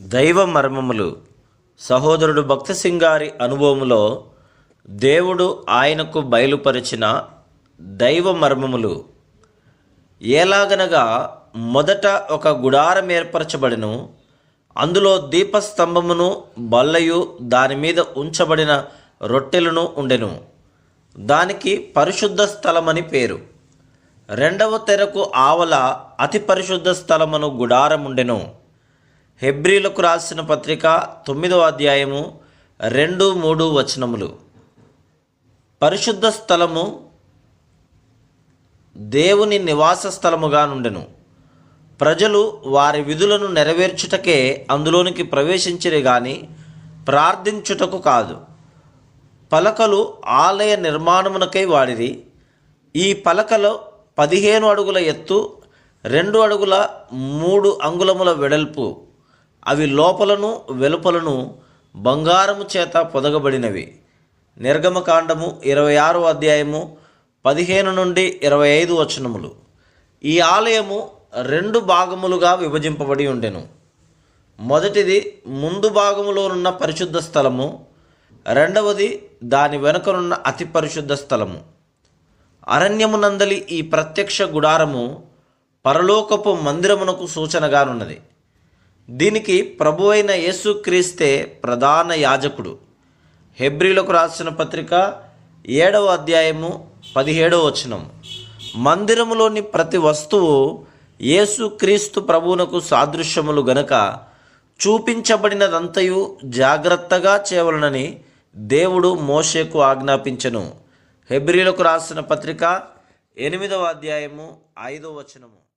దైవ మర్మములు. సహోదరుడు భక్త సింగారి అనుభవములో దేవుడు ఆయనకు బయలుపరిచిన దైవ మర్మములు. ఎలాగనగా మొదట ఒక గుడారం ఏర్పరచబడిను. అందులో దీపస్తంభమును బల్లయు దాని మీద ఉంచబడిన రొట్టెలను ఉండెను. దానికి పరిశుద్ధ స్థలమని పేరు. రెండవ తెరకు ఆవల అతి పరిశుద్ధ స్థలమును గుడారముండెను. హెబ్రీలకు రాసిన పత్రిక తొమ్మిదవ అధ్యాయము రెండు మూడు వచనములు. పరిశుద్ధ స్థలము దేవుని నివాస స్థలముగా నుండెను. ప్రజలు వారి విధులను నెరవేర్చుటకే అందులోనికి ప్రవేశించిరి గాని ప్రార్థించుటకు కాదు. పలకలు ఆలయ నిర్మాణమునకై వాడిరి. ఈ పలకలో పదిహేను అడుగుల ఎత్తు రెండు అడుగుల మూడు అంగుళముల వెడల్పు. అవి లోపలను వెలుపలను బంగారము చేత పొదగబడినవి. నిర్గమకాండము ఇరవై ఆరో అధ్యాయము పదిహేను నుండి ఇరవై ఐదు వచనములు. ఈ ఆలయము రెండు భాగములుగా విభజింపబడి ఉండెను. మొదటిది ముందు భాగములోనున్న పరిశుద్ధ స్థలము రెండవది దాని వెనుకనున్న అతి పరిశుద్ధ స్థలము. అరణ్యమునందలి ఈ ప్రత్యక్ష గుడారము పరలోకపు మందిరమునకు సూచనగానున్నది. దీనికి ప్రభు అయిన యేసుక్రీస్తే ప్రధాన యాజకుడు. హెబ్రిలకు రాసిన పత్రిక ఏడవ అధ్యాయము పదిహేడవ వచనం మందిరములోని ప్రతి వస్తువు యేసుక్రీస్తు ప్రభువునకు సాదృశ్యములు గనుక చూపించబడినదంతయు జాగ్రత్తగా చేయవలనని దేవుడు మోషేకు ఆజ్ఞాపించెను. హెబ్రిలకు రాసిన పత్రిక ఎనిమిదవ అధ్యాయము ఐదవ వచనము.